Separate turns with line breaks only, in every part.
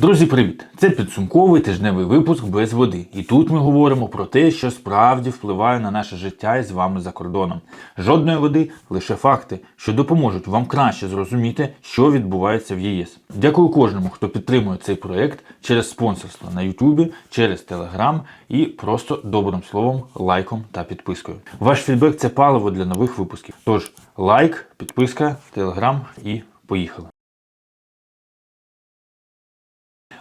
Друзі, привіт! Це підсумковий тижневий випуск без води. І тут ми говоримо про те, що справді впливає на наше життя із вами за кордоном. Жодної води, лише факти, що допоможуть вам краще зрозуміти, що відбувається в ЄС. Дякую кожному, хто підтримує цей проект через спонсорство на Ютубі, через Телеграм і просто добрим словом, лайком та підпискою. Ваш фідбек це паливо для нових випусків. Тож лайк, підписка, Телеграм і поїхали.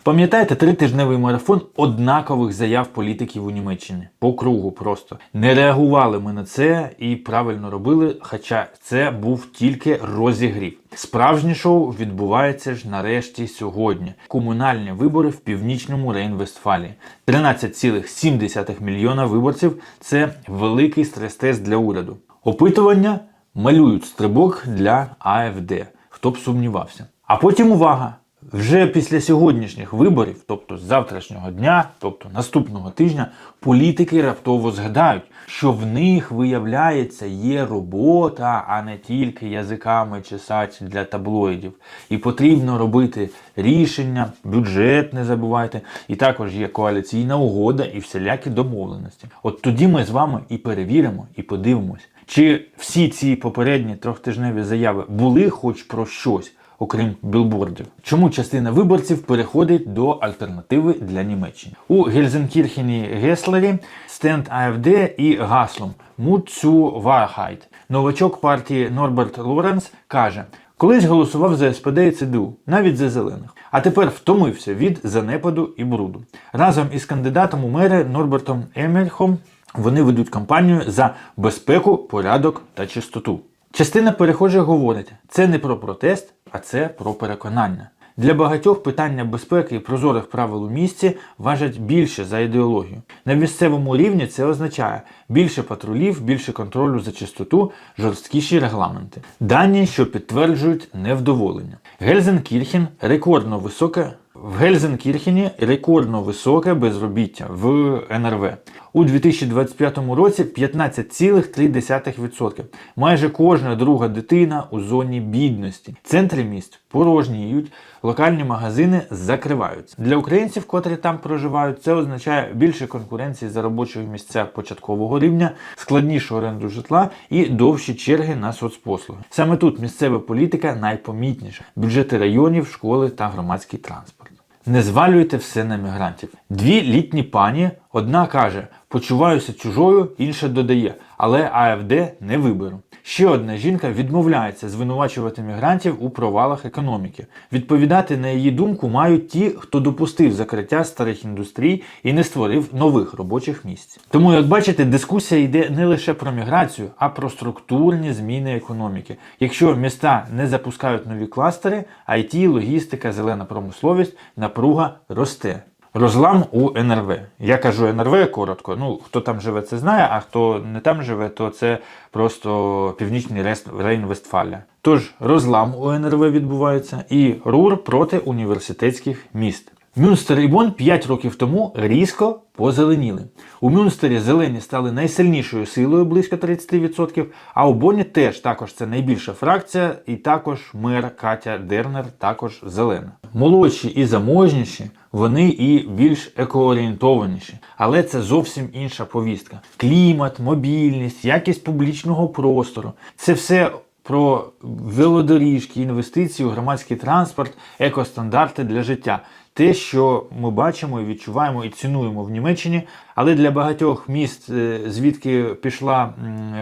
Пам'ятаєте тритижневий марафон однакових заяв політиків у Німеччині? По кругу просто. Не реагували ми на це і правильно робили, хоча це був тільки розігрів. Справжнє шоу відбувається ж нарешті сьогодні. Комунальні вибори в північному Рейн-Вестфалії. 13,7 мільйона виборців це великий стрес-тест для уряду. Опитування малюють стрибок для АФД. Хто б сумнівався. А потім увага! Вже після сьогоднішніх виборів, тобто з завтрашнього дня, тобто наступного тижня, політики раптово згадають, що в них, виявляється, є робота, а не тільки язиками чесать для таблоїдів. І потрібно робити рішення, бюджет не забувайте, і також є коаліційна угода і всілякі домовленості. От тоді ми з вами і перевіримо, і подивимось, чи всі ці попередні трьохтижневі заяви були хоч про щось окрім білбордів. Чому частина виборців переходить до альтернативи для Німеччини? У Гельзенкірхені Геслері стенд АФД і гаслом «Mut zu Новачок партії Норберт Лоренс каже. Колись голосував за СПД і ЦДУ, навіть за зелених, а тепер втомився від занепаду і бруду. Разом із кандидатом у мери Норбертом Емельхом вони ведуть кампанію за безпеку, порядок та чистоту. Частина перехожих говорить, це не про протест, а це про переконання. Для багатьох питання безпеки і прозорих правил у місті важать більше за ідеологію. На місцевому рівні це означає більше патрулів, більше контролю за чистоту, жорсткіші регламенти. Дані, що підтверджують невдоволення. Гельзенкірхен рекордно високе. В Гельзенкірхені рекордно високе безробіття в НРВ. У 2025 році 15,3%. Майже кожна друга дитина у зоні бідності. Центри міст порожніють, локальні магазини закриваються. Для українців, котрі там проживають, це означає більше конкуренції за робочі місця початкового рівня, складнішу оренду житла і довші черги на соцпослуги. Саме тут місцева політика найпомітніша: бюджети районів, школи та громадський транспорт. Не звалюйте все на мігрантів. Дві літні пані, одна каже, почуваюся чужою, інша додає, але АФД не виберу. Ще одна жінка відмовляється звинувачувати мігрантів у провалах економіки. Відповідати на її думку мають ті, хто допустив закриття старих індустрій і не створив нових робочих місць. Тому, як бачите, дискусія йде не лише про міграцію, а про структурні зміни економіки. Якщо міста не запускають нові кластери, IT, логістика, зелена промисловість, напруга росте. Розлам у НРВ. Я кажу НРВ коротко. Ну, хто там живе, це знає, а хто не там живе, то це просто північний Рейн-Вестфалія. Тож розлам у НРВ відбувається і РУР проти університетських міст. Мюнстер і Бон 5 років тому різко позеленіли. У Мюнстері зелені стали найсильнішою силою близько 30%, а у Боні теж також це найбільша фракція, і також мер Катя Дернер також зелена. Молодші і заможніші, вони і більш екоорієнтованіші. Але це зовсім інша повістка. Клімат, мобільність, якість публічного простору це все. Про велодоріжки, інвестиції у громадський транспорт, екостандарти для життя те, що ми бачимо і відчуваємо і цінуємо в Німеччині, але для багатьох міст, е, звідки пішла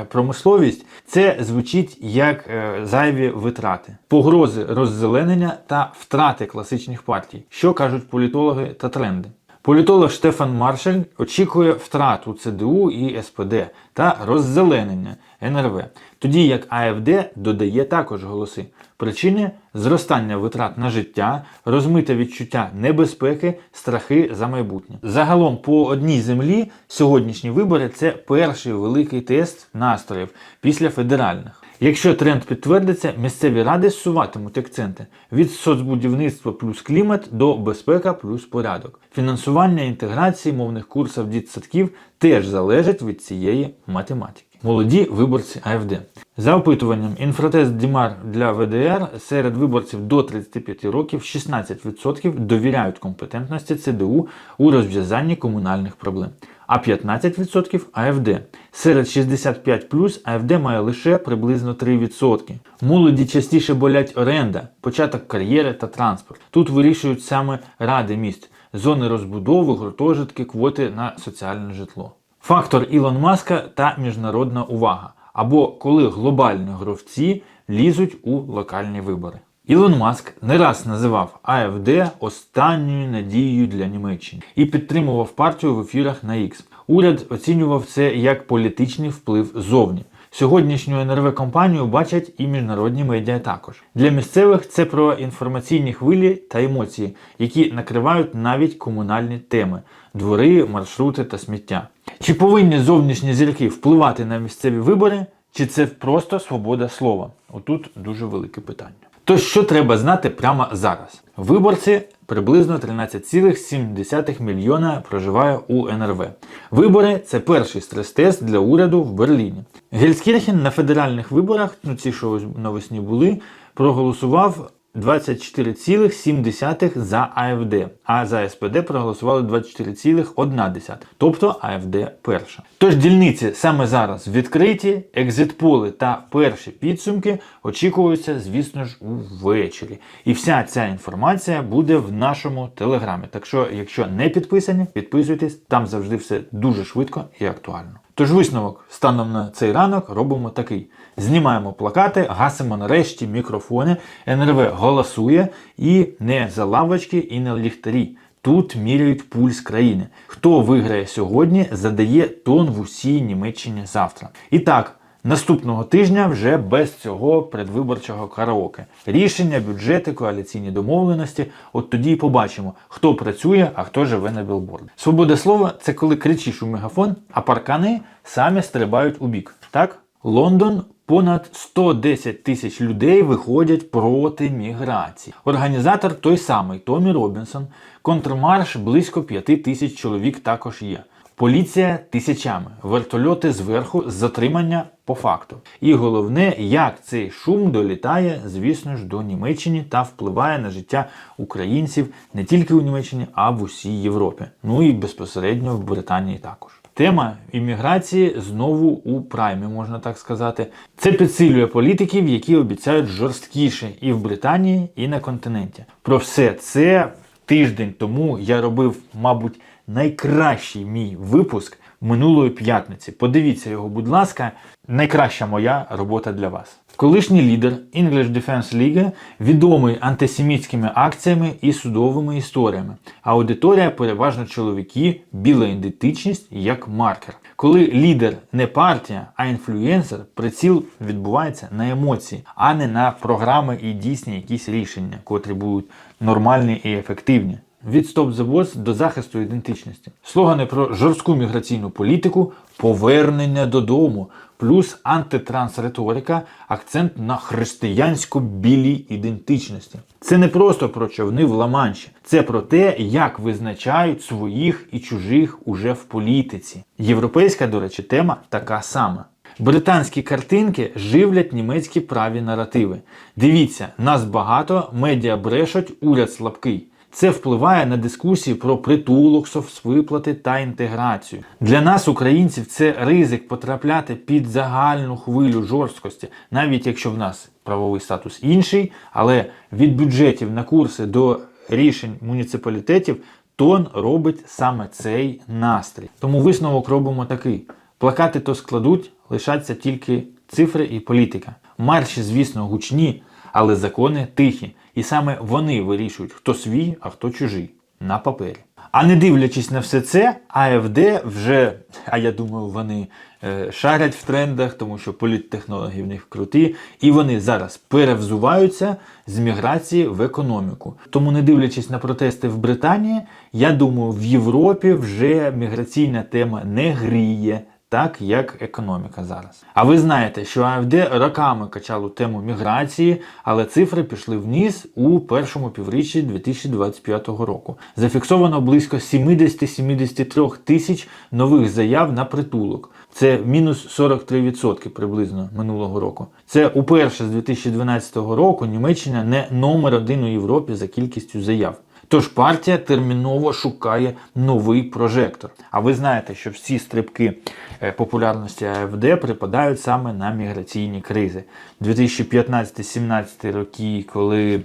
промисловість, це звучить як е, зайві витрати, погрози роззеленення та втрати класичних партій, що кажуть політологи та тренди. Політолог Штефан Маршаль очікує втрату ЦДУ і СПД та роззеленення НРВ, тоді як АФД додає також голоси. Причини зростання витрат на життя, розмите відчуття небезпеки, страхи за майбутнє. Загалом по одній землі сьогоднішні вибори це перший великий тест настроїв після федеральних. Якщо тренд підтвердиться, місцеві ради зсуватимуть акценти від соцбудівництва плюс клімат до безпека плюс порядок. Фінансування інтеграції мовних курсів дітсадків теж залежить від цієї математики. Молоді виборці АФД. За опитуванням інфротест Дімар для ВДР серед виборців до 35 років 16% довіряють компетентності ЦДУ у розв'язанні комунальних проблем, а 15% АФД. Серед 65 АФД має лише приблизно 3%. Молоді частіше болять оренда, початок кар'єри та транспорт. Тут вирішують саме ради міст, зони розбудови, гуртожитки, квоти на соціальне житло. Фактор Ілон Маска та міжнародна увага. Або коли глобальні гравці лізуть у локальні вибори. Ілон Маск не раз називав АФД останньою надією для Німеччини і підтримував партію в ефірах на X. Уряд оцінював це як політичний вплив зовні. Сьогоднішню НРВ компанію бачать і міжнародні медіа також. Для місцевих це про інформаційні хвилі та емоції, які накривають навіть комунальні теми двори, маршрути та сміття. Чи повинні зовнішні зірки впливати на місцеві вибори, чи це просто свобода слова? Отут дуже велике питання. То що треба знати прямо зараз? Виборці приблизно 13,7 мільйона проживає у НРВ. Вибори це перший стрес-тест для уряду в Берліні. Гельскірхен на федеральних виборах, ну ці що навесні були, проголосував 24,7 за АФД, а за СПД проголосували 24,1, тобто АФД перша. Тож дільниці саме зараз відкриті, екзитполи та перші підсумки очікуються, звісно ж, увечері. І вся ця інформація буде в нашому телеграмі. Так що, якщо не підписані, підписуйтесь, там завжди все дуже швидко і актуально. Тож висновок станом на цей ранок робимо такий: знімаємо плакати, гасимо нарешті мікрофони, НРВ голосує і не за лавочки, і не ліхтарі. Тут міряють пульс країни. Хто виграє сьогодні, задає тон в усій Німеччині завтра. І так. Наступного тижня вже без цього предвиборчого караоке. Рішення, бюджети, коаліційні домовленості. От тоді і побачимо, хто працює, а хто живе на білборді. Свобода слова це коли кричиш у мегафон, а паркани самі стрибають у бік. Так? Лондон. Понад 110 тисяч людей виходять проти міграції. Організатор той самий Томі Робінсон. Контрмарш близько 5 тисяч чоловік також є. Поліція тисячами, вертольоти зверху, затримання по факту. І головне, як цей шум долітає, звісно ж, до Німеччини та впливає на життя українців не тільки у Німеччині, а в усій Європі. Ну і безпосередньо в Британії також. Тема імміграції знову у праймі, можна так сказати. Це підсилює політиків, які обіцяють жорсткіше і в Британії, і на континенті. Про все це тиждень тому я робив, мабуть, найкращий мій випуск минулої п'ятниці. Подивіться його, будь ласка, найкраща моя робота для вас. Колишній лідер English Defense League відомий антисемітськими акціями і судовими історіями. Аудиторія переважно чоловіки, біла ідентичність як маркер. Коли лідер не партія, а інфлюенсер, приціл відбувається на емоції, а не на програми і дійсні якісь рішення, котрі будуть нормальні і ефективні. Від Stop the Wars до захисту ідентичності. Слогани про жорстку міграційну політику, повернення додому, плюс антитрансриторика, акцент на християнсько-білій ідентичності. Це не просто про човни в Ла-Манші, це про те, як визначають своїх і чужих уже в політиці. Європейська, до речі, тема така сама. Британські картинки живлять німецькі праві наративи. Дивіться, нас багато, медіа брешуть, уряд слабкий. Це впливає на дискусії про притулок, соцвиплати та інтеграцію. Для нас, українців, це ризик потрапляти під загальну хвилю жорсткості, навіть якщо в нас правовий статус інший, але від бюджетів на курси до рішень муніципалітетів тон робить саме цей настрій. Тому висновок робимо такий: плакати то складуть, лишаться тільки цифри і політика. Марші, звісно, гучні, але закони тихі. І саме вони вирішують, хто свій, а хто чужий на папері. А не дивлячись на все це, АФД вже, а я думаю, вони е, шарять в трендах, тому що політтехнології в них круті, і вони зараз перевзуваються з міграції в економіку. Тому, не дивлячись на протести в Британії, я думаю, в Європі вже міграційна тема не гріє так як економіка зараз. А ви знаєте, що АФД роками качало тему міграції, але цифри пішли вниз у першому півріччі 2025 року. Зафіксовано близько 70-73 тисяч нових заяв на притулок. Це мінус 43% приблизно минулого року. Це уперше з 2012 року Німеччина не номер один у Європі за кількістю заяв. Тож партія терміново шукає новий прожектор. А ви знаєте, що всі стрибки е, популярності АФД припадають саме на міграційні кризи. 2015-17 роки, коли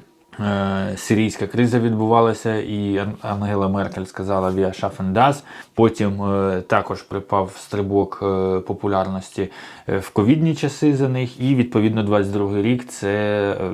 сирійська криза відбувалася, і Ан- Ангела Меркель сказала «Wir schaffen das». Потім е, також припав стрибок е, популярності е, в ковідні часи за них, і відповідно 22 рік це е,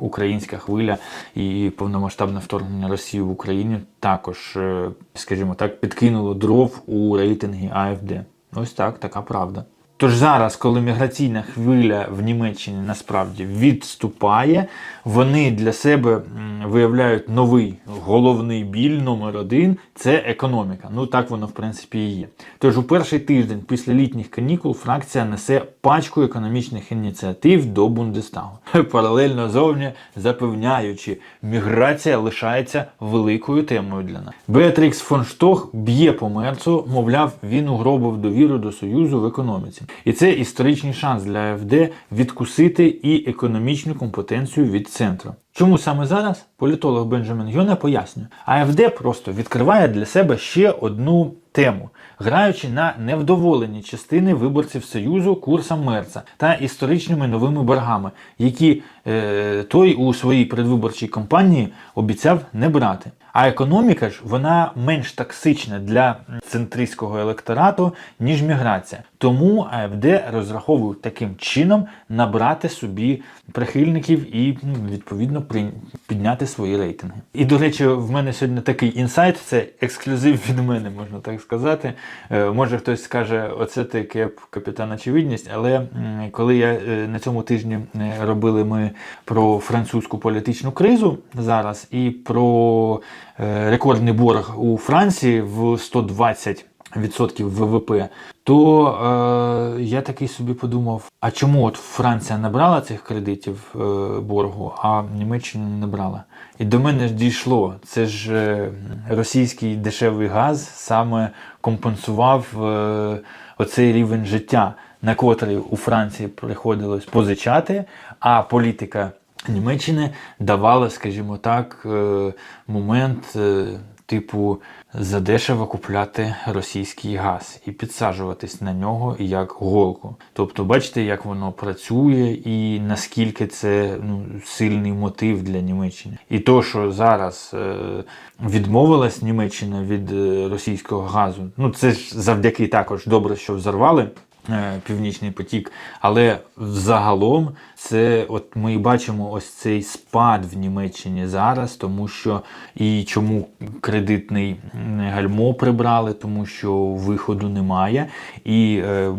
українська хвиля і повномасштабне вторгнення Росії в Україну також, е, скажімо так, підкинуло дров у рейтинги АФД. Ось так, така правда. Тож зараз, коли міграційна хвиля в Німеччині насправді відступає, вони для себе виявляють новий головний біль номер один це економіка. Ну так воно в принципі і є. Тож у перший тиждень після літніх канікул фракція несе пачку економічних ініціатив до Бундестагу. Паралельно зовні запевняючи, міграція лишається великою темою для нас. Беатрікс фон Штох б'є по мерцу, мовляв, він угробив довіру до Союзу в економіці. І це історичний шанс для АФД відкусити і економічну компетенцію від центру. Чому саме зараз? Політолог Бенджамін Йоне пояснює, АФД просто відкриває для себе ще одну тему, граючи на невдоволені частини виборців Союзу курсом Мерца та історичними новими боргами, які е, той у своїй предвиборчій кампанії обіцяв не брати. А економіка ж вона менш токсична для центристського електорату, ніж міграція. Тому АФД розраховують таким чином набрати собі прихильників і ну, відповідно підняти свої рейтинги. І до речі, в мене сьогодні такий інсайт, це ексклюзив від мене, можна так сказати. Е, Може хтось скаже, оце ти кеп капітан очевидність, але коли я е, на цьому тижні е, робили ми про французьку політичну кризу зараз і про рекордний борг у Франції в 120 відсотків ВВП, то е, я такий собі подумав: а чому от Франція набрала цих кредитів е, боргу, а Німеччина не набрала? І до мене ж дійшло. Це ж е, російський дешевий газ саме компенсував е, оцей рівень життя, на котрий у Франції приходилось позичати, а політика Німеччини давала, скажімо так, е, момент. е, Типу, задешево купляти російський газ і підсаджуватись на нього як голку. Тобто, бачите, як воно працює і наскільки це ну, сильний мотив для Німеччини. І то, що зараз е, відмовилась Німеччина від е, російського газу, ну це ж завдяки також добре, що взорвали. Е, Північний потік, але загалом це от ми бачимо ось цей спад в Німеччині зараз, тому що і чому кредитний гальмо прибрали, тому що виходу немає, і е,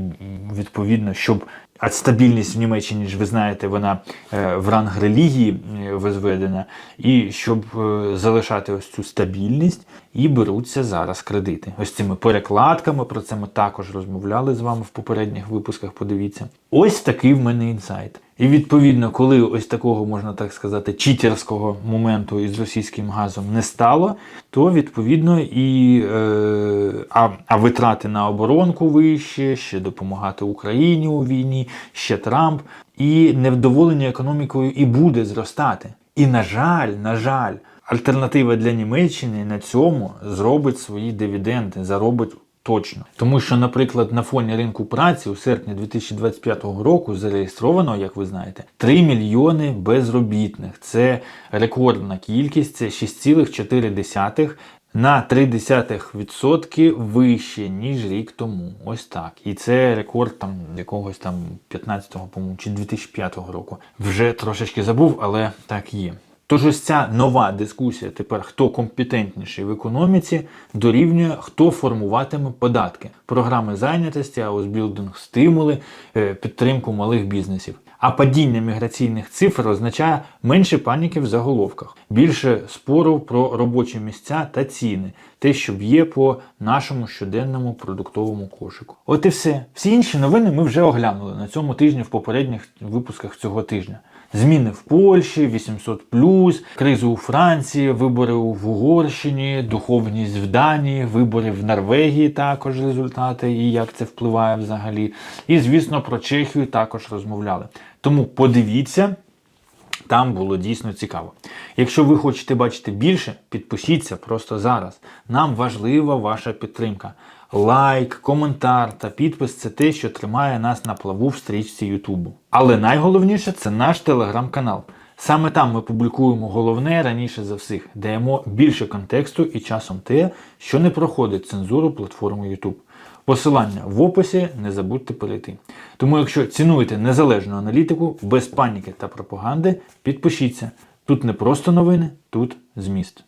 відповідно, щоб а стабільність в Німеччині ж ви знаєте, вона е, в ранг релігії визведена. возведена, і щоб е, залишати ось цю стабільність, і беруться зараз кредити. Ось цими перекладками, про це ми також розмовляли з вами в попередніх випусках. Подивіться. Ось такий в мене інсайт. І відповідно, коли ось такого, можна так сказати, читерського моменту із російським газом не стало, то відповідно і е, а, а витрати на оборонку вище, ще допомагати Україні у війні, ще Трамп, і невдоволення економікою і буде зростати. І на жаль, на жаль, альтернатива для Німеччини на цьому зробить свої дивіденди, заробить точно. Тому що, наприклад, на фоні ринку праці у серпні 2025 року зареєстровано, як ви знаєте, 3 мільйони безробітних. Це рекордна кількість, це 6,4 на 0,3% вище, ніж рік тому. Ось так. І це рекорд там якогось там 15-го, по-моєму, чи 2005 року. Вже трошечки забув, але так є. Тож ось ця нова дискусія тепер, хто компетентніший в економіці, дорівнює, хто формуватиме податки, програми зайнятості, аусбілдинг, стимули, е, підтримку малих бізнесів. А падіння міграційних цифр означає менше паніки в заголовках, більше спору про робочі місця та ціни, те, що б'є по нашому щоденному продуктовому кошику. От і все. Всі інші новини ми вже оглянули на цьому тижні в попередніх випусках цього тижня. Зміни в Польщі, 800+, кризу у Франції, вибори в Угорщині, духовність в Данії, вибори в Норвегії також результати і як це впливає взагалі. І, звісно, про Чехію також розмовляли. Тому подивіться, там було дійсно цікаво. Якщо ви хочете бачити більше, підпишіться просто зараз. Нам важлива ваша підтримка. Лайк, коментар та підпис це те, що тримає нас на плаву в стрічці Ютубу. Але найголовніше це наш телеграм-канал. Саме там ми публікуємо головне раніше за всіх, даємо більше контексту і часом те, що не проходить цензуру платформи YouTube. Посилання в описі не забудьте перейти. Тому, якщо цінуєте незалежну аналітику без паніки та пропаганди, підпишіться. Тут не просто новини, тут зміст.